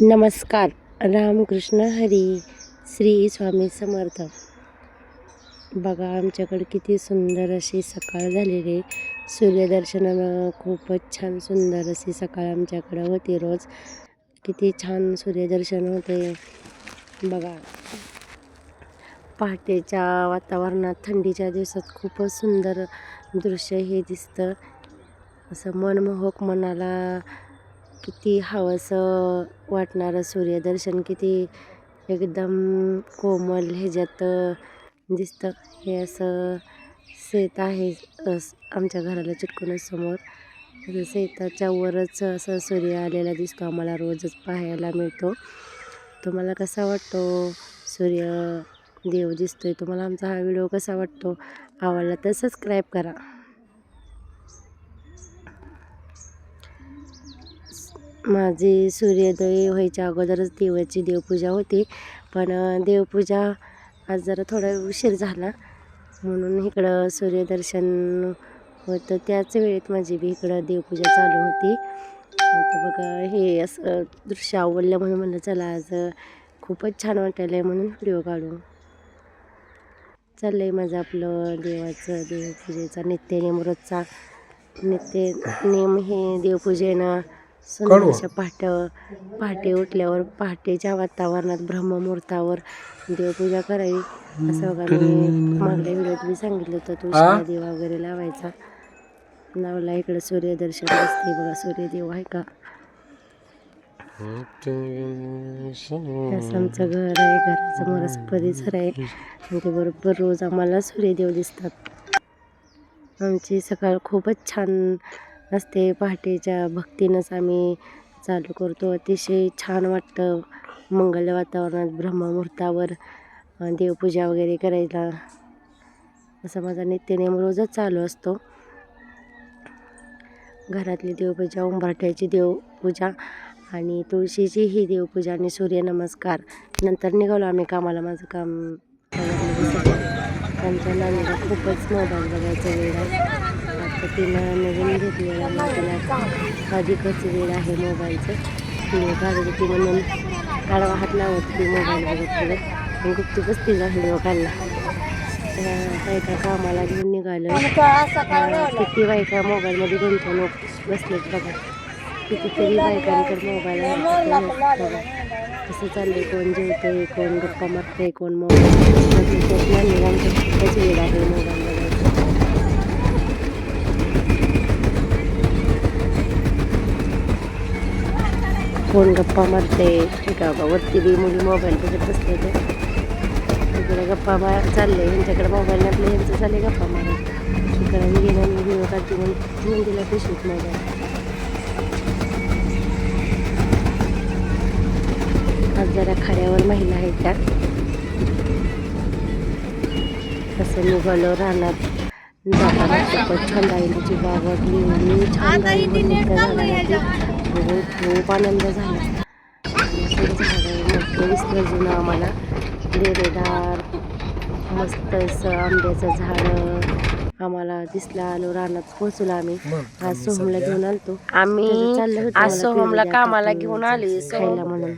नमस्कार. रामकृष्ण हरी. श्री स्वामी समर्थ. बघा आमच्याकडे किती सुंदर अशी सकाळ झालेली सूर्यदर्शनानं खूपच छान सुंदर अशी सकाळ आमच्याकडं होती रोज. किती छान सूर्यदर्शन होते. बघा. पहाटेच्या वातावरणात थंडीच्या दिवसात खूपच सुंदर दृश्य हे दिसतं. असं मनमोहक मनाला किती हवंसं वाटणारं सूर्यदर्शन किती एकदम कोमल ह्याच्यात दिसतं. हे असं शेत आहे आमच्या घराला चिटकूनच समोर. शेताच्या वरच असं सूर्य आलेला दिसतो आम्हाला रोजच पाहायला मिळतो. तुम्हाला कसा वाटतो सूर्य देव दिसतोय? तुम्हाला आमचा हा व्हिडिओ कसा वाटतो? आवडला तर सबस्क्राईब करा. माझी सूर्योदय व्हायच्या अगोदरच देवाची देवपूजा होती. पण देवपूजा आज जरा थोडा उशीर झाला. म्हणून इकडं सूर्यदर्शन होतं. त्याच वेळेत माझी बी इकडं देवपूजा चालू होती. बघा हे असं दृश्य आवडलं म्हणून म्हणलं चला आज खूपच छान वाटायलं आहे म्हणून व्हिडिओ काढू. चाललं आहे माझं आपलं देवाचं देवपूजेचा नित्यनेम रोजचा. नित्य नेम हे देवपूजेनं अशा पहाट पहाटे उठल्यावर पहाटेच्या वातावरणात ब्रह्ममुहूर्तावर देवपूजा करावी असं बघा मी मागल्या व्हिडिओत मी सांगितलं होतं. तुळशीला दिवा वगैरे लावायचा. लावला इकडं सूर्यदर्शन दिसते बघा सूर्यदेव आहे का? असं आमचं घर आहे घरासमोरच परिसर आहे. आणि ते बरोबर रोज आम्हाला सूर्यदेव दिसतात. आमची सकाळ खूपच छान असते पहाटेच्या भक्तीनंच आम्ही चालू करतो. अतिशय छान वाटतं मंगल वातावरणात ब्रह्ममुहूर्तावर देवपूजा वगैरे करायला. असा माझा नित्यनेम रोजच चालू असतो. घरातली देवपूजा उंबरठ्याची देवपूजा आणि तुळशीची ही देवपूजा आणि सूर्यनमस्कार. नंतर निघालो आम्ही कामाला. माझं काम त्यांच्या सगळं. आमच्या नानीला खूपच मोबाईल बघायचं वेळ आहे. तिनं नवीन घेतलेला तिला अधिकच वेळ आहे मोबाईलचं. व्हिडिओ काढत होती म्हणून काढवा हात लावत होती मोबाईल बघत बघत आणि गुपचूपच तिचा व्हिडिओ काढला बायका कामाला घेऊन निघालं किती बायका मोबाईलमध्ये गुंतवणूक बसलेत बघा. कितीतरी बायकांकडे मोबाईल बघा. कसं चाललंय? कोण जेवतंय? कोण गप्पा मारतंय? कोण मोबाईल खूपच वेळ आहे मोबाईल कोण गप्पा मारते एका वरती बी मुली मोबाईल बघत बसले ते. इकडे गप्पा मार चालले ह्यांच्याकडे मोबाईल नसले ह्यांचं चालले गप्पा मारत इकडे मी गेल्या मी व्हिडिओ काढते म्हणून घेऊन दिला पिशवीत मोबाईल आज जरा खाड्यावर महिला आहेत त्या. तसं निघालो राहणार जाताना खूपच छान बाग वाटली एवढी छान राहिली बघून खूप आनंद झाला. मोठं दिसलं जुनं आम्हाला डेरेदार मस्त असं आंब्याचं झाड आम्हाला दिसलं आलो रानात पोहोचलो आम्ही. आज सोहमला घेऊन आलतो. आम्ही आज मला सोहमला कामाला घेऊन आली. खायला म्हणून.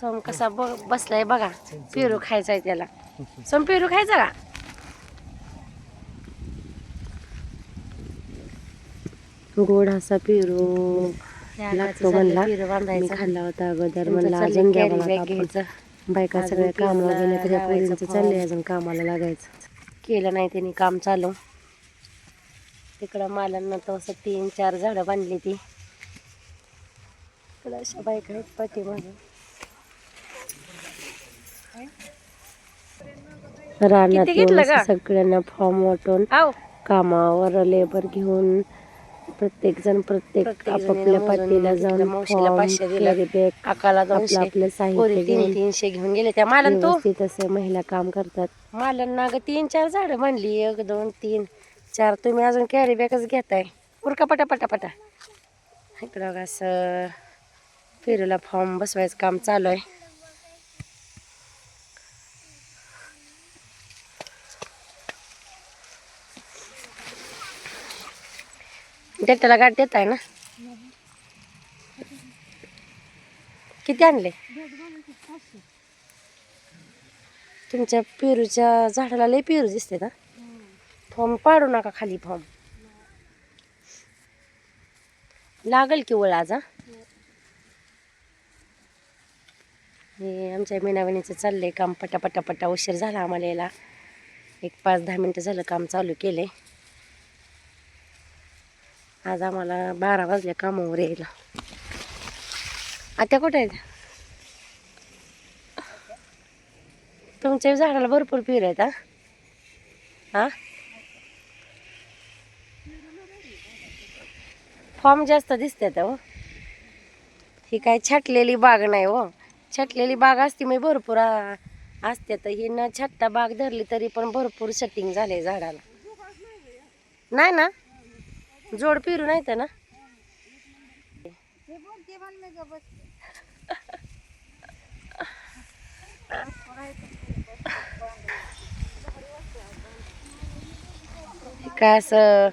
सोम कसा ब बसलाय बघा. पेरू खायचा आहे त्याला. सोम पेरू खायचा का? गोड असा पेरू लागतो म्हणला. मी खाल्ला होता अगोदर म्हणला अजून घ्या carry मला bag कापून. घ्यायचं. बायका सगळ्या कामाला गेल्या तरी पोरींचं चाललंय अजून कामाला लागायचं. केलं नाही त्यांनी काम चालू. तिकडं मालांना तर असं तीन चार झाडं बांधली ती. तिकडं अशा बायका आहेत पाठीमागं. रानात? सगळ्यांना फॉर्म वाटून कामावर लेबर घेऊन प्रत्येक जण प्रत्येक आपापल्या पाठीला जाऊन अकाला दोनशे आपलं साहित्य पोरी तीन घेऊन तीनशे घेऊन गेले त्या मालन तू. व्यवस्थित असं महिला काम करतात. मालन ग तीन चार झाडं बांधली एक दोन तीन चार. तुम्ही अजून कॅरी बॅगच घेताय. उरका पटा पटा पटा. इकडं असं पेरूला फॉर्म बसवायचं काम चालू आहे. ट्रॅक्टरला गाठ देत आहे ना? किती आणले? तुमच्या पेरूच्या झाडाला लय पेरू दिसते ना फॉर्म पाडू नका खाली फॉर्म. लागल की वळ आज हे? आमच्या मीनावणीचं चाललंय काम पटा पटा उशीर झाला आम्हाला याला एक पाच दहा मिनटं झालं काम चालू केलंय. आज आम्हाला बारा वाजल्या कामावर यायला. आता कुठे आहेत तुमच्या झाडाला भरपूर पेरू आहेत हा? फॉर्म जास्त दिसतात हो. ही काय छाटलेली बाग नाही हो. छाटलेली बाग असती मी भरपूर असते तर ही न छाटता बाग धरली तरी पण भरपूर सेटिंग झाले झाडाला. नाही ना? जोड पिरू नाही तर ना. काय असं?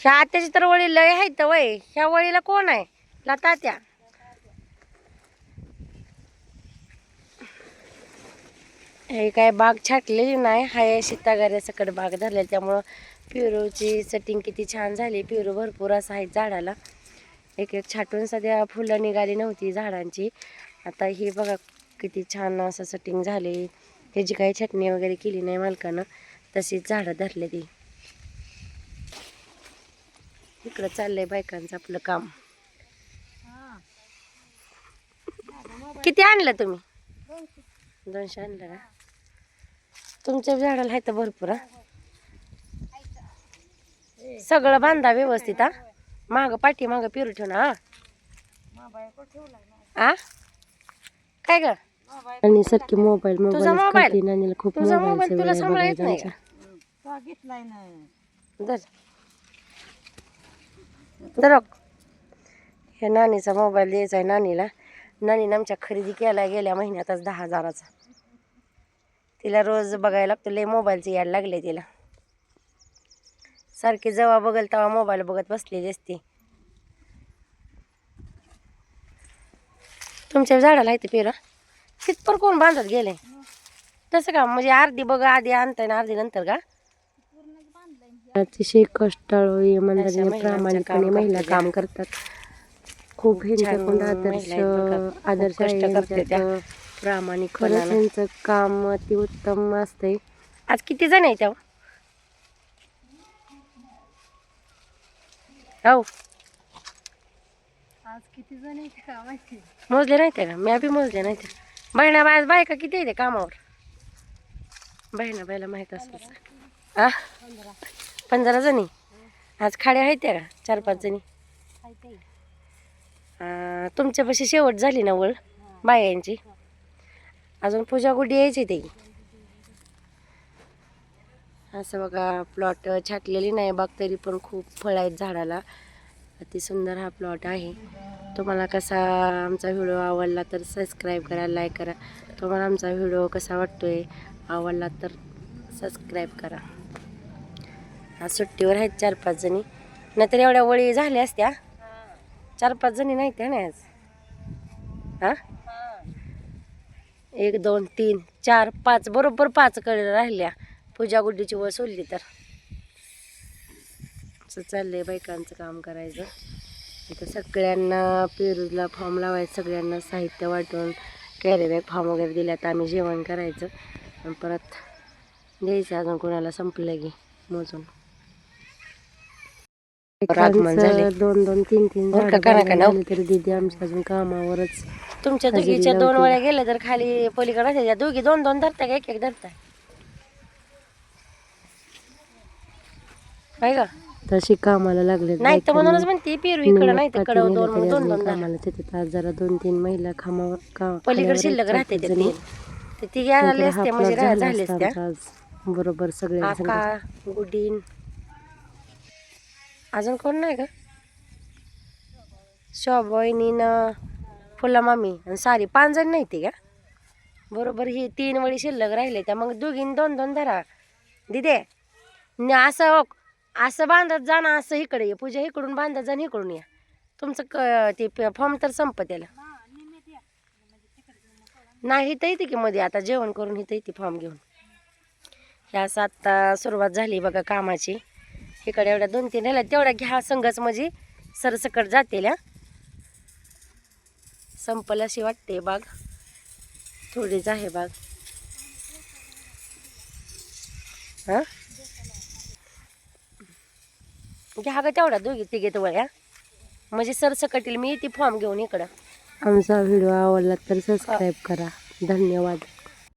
ह्या आत्याची तर वळी लय आहेत वय. ह्या वळीला कोण आहे? लता त्या हे काय बाग छाटलेली नाही. हाय अशी तगाऱ्यासकट बाग धरलेली त्यामुळं प्युरोची सेटिंग किती छान झाली प्युरो भरपूर असा आहे झाडाला. एक एक छाटून सध्या फुलं निघाली नव्हती झाडांची. आता ही बघा किती छान असं सेटिंग झाली. ह्याची काही छटणी वगैरे केली नाही मालकानं तशीच झाडं धरले ती. इकडं चाललंय बायकांचं आपलं काम. किती आणलं तुम्ही? दोनशे आणलं का? तुमच्या झाडाला आहे तर भरपूर हा? सगळं बांधा व्यवस्थित हा? माग पाठी माग पिरू ठेवून हा? आ? काय ग? आणि सारखी मोबाईल तुझा मोबाईल मोबाईल? नानीला खूप तुझा मोबाईल तुला सांभाळा येत नाही का? आमच्या. धर. धर ह्या नानीचा मोबाईल द्यायचा आहे नानीला. नानीनं आमच्या खरेदी केला गेल्या महिन्यातच दहा हजाराचा. तिला रोज बघायला लागतो लय मोबाईलचे यायला लागले तिला. सारखी जेव्हा बघल तेव्हा मोबाईल बघत बसलेली असते. तुमच्या झाडाला आहे ते पेरा? तिथपर कोण बांधत गेले? तसं का? म्हणजे अर्धी बघा आधी आणताय ना अर्धी नंतर का? अतिशय कष्टाळू महिलांचं प्रामाणिकपणे महिला काम करतात. खूप ह्यांच्याकडून आदर्श. आदर्श खूप आहे कष्ट करतात त्या. यांच्यात. खरंच प्रामाणिकपणानं यांचं काम अति उत्तम असतंय. आज किती जण आहे तेव्हा हो. आज किती जण माहिती? मोजले नाही ते का? मी बी मोजले नाही ते बहिणा बाय बायका किती आहे ते कामावर? बहिणा बायला माहीत असेल आ? पंधरा जणी? आज खाड्या आहेत त्या का? चार पाच जणी? तुमच्यापाशी शेवट झाली ना वळ? बायांची? अजून पूजा गुडी यायची ते? असं बघा प्लॉट छाटलेली नाही बाग तरी पण खूप फळ आहेत झाडाला. अति सुंदर हा प्लॉट आहे. तुम्हाला कसा आमचा व्हिडिओ आवडला तर सबस्क्राईब करा लाईक करा. तुम्हाला आमचा व्हिडिओ कसा वाटतोय आवडला तर सबस्क्राईब करा. आज सुट्टीवर आहेत चार पाच जणी. नाहीतर एवढ्या वळी झाल्या असत्या. चार पाच जणी नाही त्या नाही आज. हां? एक दोन तीन चार पाच. बरोबर पाच कडे राहिल्या. पूजा गुड्डीची वळ सोडली तर? असं चाललंय बायकांचं काम करायचं. इथं सगळ्यांना पेरूला फॉर्म लावायचं सगळ्यांना साहित्य वाटून कॅरी बॅग फॉर्म वगैरे दिल्यात आम्ही जेवण करायचं. आणि परत द्यायचं अजून कोणाला संपलं की मोजून. दोन दोन तीन तीन तरी दिदी आमच्या अजून कामावरच तुमच्या दोघीच्या दोन. वेळा गेल्या तर खाली पलीकडे दोघी दोन दोन धरता का? एक एक धरताय? काय का? तशी कामाला लागले नाही तर म्हणूनच म्हणते पेरू इकडं नाही तर कडव दोन दोन दोन. कामाला तिथे आज जरा दोन तीन महिला खामावर का पलीकडे शिल्लक राहते ते. तीन ते आले असते म्हणजे झाला असता. बरोबर सगळे आका गुडीन. अजून कोण नाही का? शोभवहिनीन फुला मामी आणि सारी पाच जण नाही ते का? बरोबर ही तीन वळी शिल्लक राहिले त्या मग दोघीन दोन दोन धरा. दिदे न असं हो, असं बांधत जा ना असं इकडे ये. पूजा इकडून बांधत जा आणि इकडून या. तुमचं क ते फॉर्म तर संपत याला. नाही इथं येते की मध्ये आता जेवण करून इथं येते फॉर्म घेऊन. ह्या असं आत्ता सुरुवात झाली बघा कामाची. इकडे एवढ्या दोन तीन राहिल्या. तेवढ्या घ्या संघच म्हणजे सरसकट जातील हा. संपल अशी वाटते बाग. थोडीच आहे बाग. हां? म्हणजे घ्या ग तेवढा दोघी तिघे वळ्या. म्हणजे सरसकटील मी ती फॉर्म घेऊन इकडं. आमचा व्हिडिओ आवडला तर सबस्क्राईब करा. धन्यवाद.